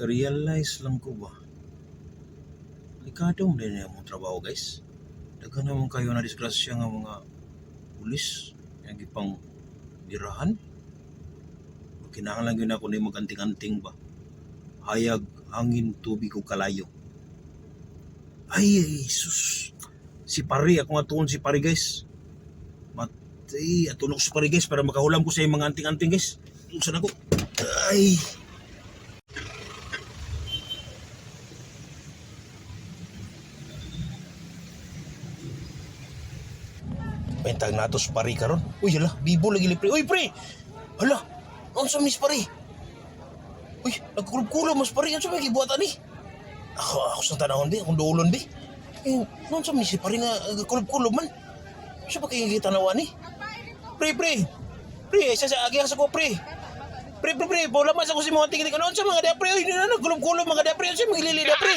nagka-realize lang ko ba. Delikado mo din yung trabaho guys. Daga naman kayo na disgrasya nga mga pulis. Yung ipang birahan. Kinahanglan yun ako na maganting-anting ba. Hayag, hangin, tubig o kalayo. Ay, Jesus. Si pari, ako nga si pari guys. Matay, atulog si pari guys para makahulam ko sa mga anting-anting guys. Saan ako? Ay. Pentag nato sa pari karon. Uy, hala, bibo lagi li pre. Uy, pre. Hala, ang sa mis pari. Uy, nagkulub-kulub mas pari. Ang sa may gibuatan ni. Ako, ako sa tanahon bi, akong duulon bi. Eh, noon sa mis pari nga kulub-kulub man. Siya ba kayo gitanawan ni? Pre, pre. Pre, sa sa agi sa ko, pre. Pre, pre, pre, bola mas ako si mga tingin ka noon sa mga dapre. Uy, na nagkulub-kulub mga dapre. Sa mga gilili dapre.